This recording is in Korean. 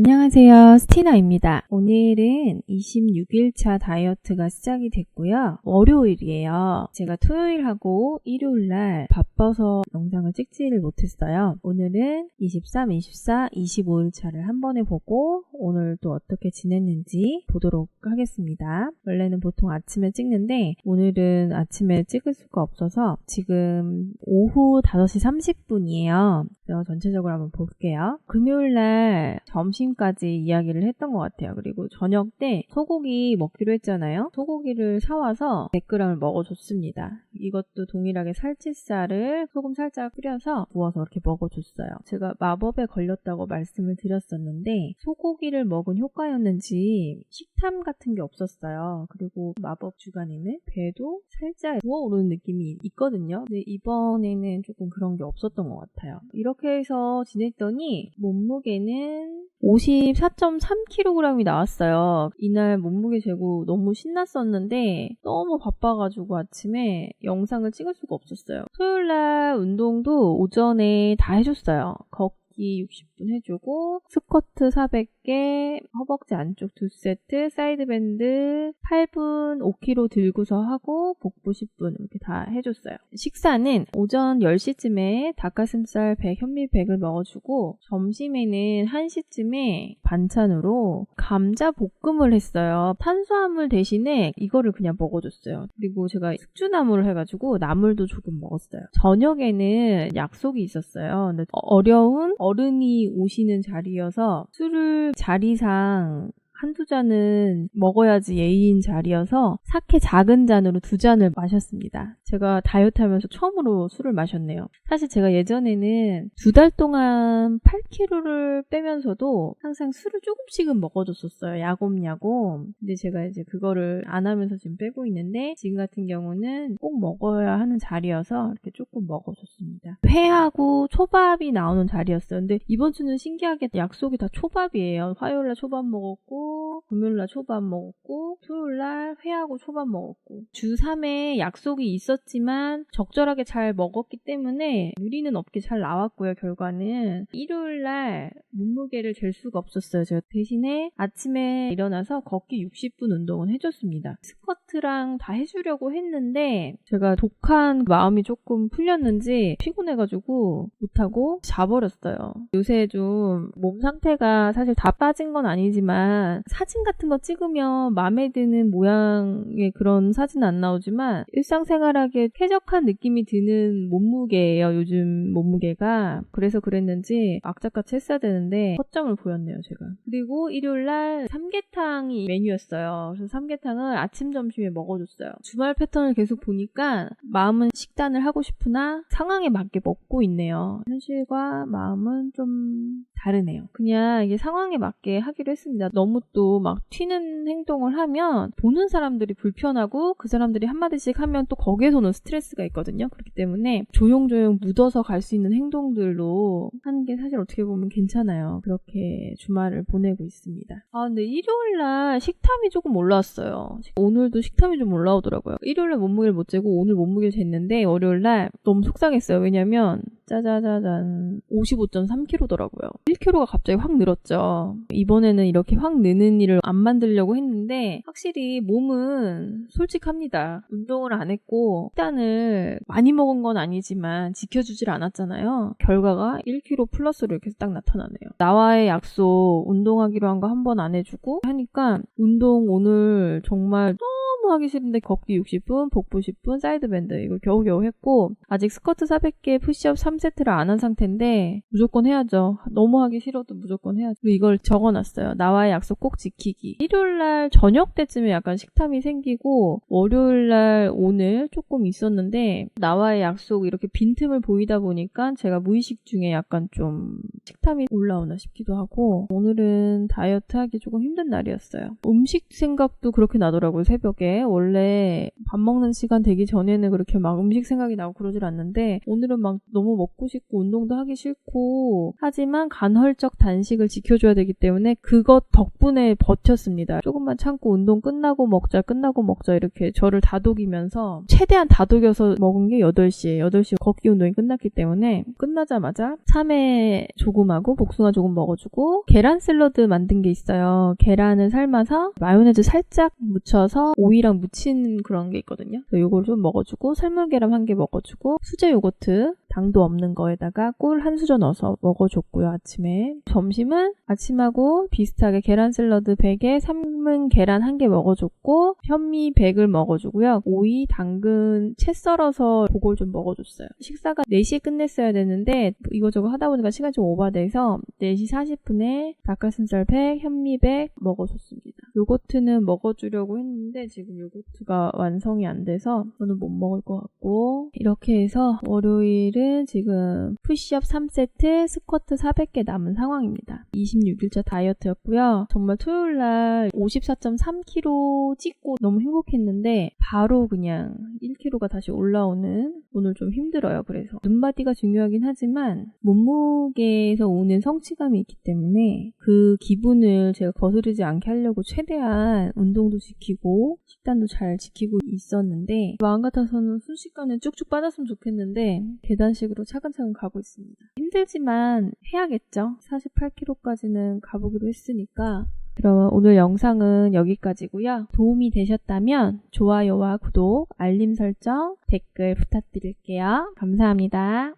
안녕하세요. 스티나입니다. 오늘은 26일차 다이어트가 시작이 됐고요. 월요일이에요. 제가 토요일하고 일요일날 바빠서 영상을 찍지를 못했어요. 오늘은 23, 24, 25일차를 한 번에 보고 오늘 또 어떻게 지냈는지 보도록 하겠습니다. 원래는 보통 아침에 찍는데 오늘은 아침에 찍을 수가 없어서 지금 오후 5시 30분이에요. 그래서 전체적으로 한번 볼게요. 금요일날 점심 까지 이야기를 했던 것 같아요. 그리고 저녁 때 소고기 먹기로 했잖아요. 소고기를 사와서 100g을 먹어줬습니다. 이것도 동일하게 살치살을 소금 살짝 뿌려서 구워서 이렇게 먹어줬어요. 제가 마법에 걸렸다고 말씀을 드렸었는데 소고기를 먹은 효과였는지 식탐 같은 게 없었어요. 그리고 마법 주간에는 배도 살짝 부어오르는 느낌이 있거든요. 근데 이번에는 조금 그런 게 없었던 것 같아요. 이렇게 해서 지냈더니 몸무게는 54.3kg이 나왔어요. 이날 몸무게 재고 너무 신났었는데 너무 바빠가지고 아침에 영상을 찍을 수가 없었어요. 토요일날 운동도 오전에 다 해줬어요. 걷 기 60분 해주고 스쿼트 400개, 허벅지 안쪽 2세트, 사이드밴드 8분 5kg 들고서 하고 복부 10분 이렇게 다 해줬어요. 식사는 오전 10시쯤에 닭가슴살 100, 현미 100을 먹어주고 점심에는 1시쯤에 반찬으로 감자 볶음을 했어요. 탄수화물 대신에 이거를 그냥 먹어줬어요. 그리고 제가 숙주나물을 해가지고 나물도 조금 먹었어요. 저녁에는 약속이 있었어요. 근데 어려운 어른이 오시는 자리여서 술을 자리상 한두 잔은 먹어야지 예의인 자리여서 사케 작은 잔으로 두 잔을 마셨습니다. 제가 다이어트 하면서 처음으로 술을 마셨네요. 사실 제가 예전에는 두 달 동안 8kg를 빼면서도 항상 술을 조금씩은 먹어줬었어요. 야곰야곰. 근데 제가 이제 그거를 안 하면서 지금 빼고 있는데 지금 같은 경우는 꼭 먹어야 하는 자리여서 이렇게 조금 먹어줬습니다. 회하고 초밥이 나오는 자리였어요. 근데 이번 주는 신기하게 약속이 다 초밥이에요. 화요일날 초밥 먹었고 Ooh. 금요일날 초밥 먹었고 토요일날 회하고 초밥 먹었고. 주 3회 약속이 있었지만 적절하게 잘 먹었기 때문에 무리는 없게 잘 나왔고요 결과는. 일요일날 몸무게를 잴 수가 없었어요 제가. 대신에 아침에 일어나서 걷기 60분 운동은 해줬습니다. 스쿼트랑 다 해주려고 했는데 제가 독한 마음이 조금 풀렸는지 피곤해가지고 못하고 자버렸어요. 요새 좀 몸 상태가 사실 다 빠진 건 아니지만 사진 같은 거 찍으면 마음에 드는 모양의 그런 사진 안 나오지만 일상생활하게 쾌적한 느낌이 드는 몸무게예요. 요즘 몸무게가. 그래서 그랬는지 악착같이 했어야 되는데 허점을 보였네요. 제가. 그리고 일요일날 삼계탕이 메뉴였어요. 그래서 삼계탕을 아침 점심에 먹어줬어요. 주말 패턴을 계속 보니까 마음은 식단을 하고 싶으나 상황에 맞게 먹고 있네요. 현실과 마음은 좀 다르네요. 그냥 이게 상황에 맞게 하기로 했습니다. 너무 또막 튀는 행동을 하면 보는 사람들이 불편하고 그 사람들이 한마디씩 하면 또 거기에서는 스트레스가 있거든요. 그렇기 때문에 조용조용 묻어서 갈 수 있는 행동들로 하는 게 사실 어떻게 보면 괜찮아요. 그렇게 주말을 보내고 있습니다. 아 근데 일요일날 식탐이 조금 올라왔어요. 오늘도 식탐이 좀 올라오더라고요. 일요일날 몸무게를 못 재고 오늘 몸무게를 쟀는데 월요일날 너무 속상했어요. 왜냐면 짜자자잔 55.3kg더라고요. 1kg가 갑자기 확 늘었죠. 이번에는 이렇게 확 느는 일을 안 만들려고 했는데 확실히 몸은 솔직합니다. 운동을 안 했고 식단을 많이 먹은 건 아니지만 지켜주질 않았잖아요. 결과가 1kg 플러스로 이렇게 딱 나타나네요. 나와의 약속 운동하기로 한 거 한 번 안 해주고 하니까 운동 오늘 정말 너무 하기 싫은데 걷기 60분, 복부 10분, 사이드밴드 이거 겨우겨우 했고 아직 스쿼트 400개, 푸시업 3세트를 안 한 상태인데 무조건 해야죠. 너무 하기 싫어도 무조건 해야죠. 그리고 이걸 적어놨어요. 나와의 약속 꼭 지키기. 일요일날 저녁 때쯤에 약간 식탐이 생기고 월요일날 오늘 조금 있었는데 나와의 약속 이렇게 빈틈을 보이다 보니까 제가 무의식 중에 약간 좀 식탐이 올라오나 싶기도 하고 오늘은 다이어트 하기 조금 힘든 날이었어요. 음식 생각도 그렇게 나더라고요. 새벽에 게 원래 밥 먹는 시간 되기 전에는 그렇게 막 음식 생각이 나고 그러질 않는데 오늘은 막 너무 먹고 싶고 운동도 하기 싫고 하지만 간헐적 단식을 지켜줘야 되기 때문에 그것 덕분에 버텼습니다. 조금만 참고 운동 끝나고 먹자 끝나고 먹자 이렇게 저를 다독이면서 최대한 다독여서 먹은 게 8시에 8시에 걷기 운동이 끝났기 때문에 끝나자마자 참외 조금하고 복숭아 조금 먹어주고 계란 샐러드 만든 게 있어요. 계란을 삶아서 마요네즈 살짝 묻혀서 오이랑 무친 그런 게 있거든요. 요걸 좀 먹어주고 삶은 계란 한 개 먹어주고 수제 요거트 당도 없는 거에다가 꿀 한 수저 넣어서 먹어줬고요 아침에. 점심은 아침하고 비슷하게 계란 샐러드 100에 삶은 계란 한 개 먹어줬고 현미 100을 먹어주고요. 오이 당근 채 썰어서 그걸 좀 먹어줬어요. 식사가 4시에 끝냈어야 되는데 이거저거 하다 보니까 시간이 좀 오바돼서 4시 40분에 닭가슴살 100 현미 100 먹어줬습니다. 요거트는 먹어주려고 했는데 지금 요거트가 완성이 안 돼서 저는 못 먹을 것 같고 이렇게 해서 월요일 은 지금 푸시업 3세트 스쿼트 400개 남은 상황입니다. 26일차 다이어트였고요. 정말 토요일날 54.3kg 찍고 너무 행복했는데 바로 그냥 1kg가 다시 올라오는 오늘 좀 힘들어요. 그래서 눈바디가 중요하긴 하지만 몸무게에서 오는 성취감이 있기 때문에 그 기분을 제가 거스르지 않게 하려고 최대한 운동도 지키고 식단도 잘 지키고 있었는데 마음 같아서는 순식간에 쭉쭉 빠졌으면 좋겠는데 계단 식으로 차근차근 가고 있습니다. 힘들지만 해야겠죠. 48kg까지는 가보기로 했으니까 그럼 오늘 영상은 여기까지고요. 도움이 되셨다면 좋아요와 구독, 알림 설정, 댓글 부탁드릴게요. 감사합니다.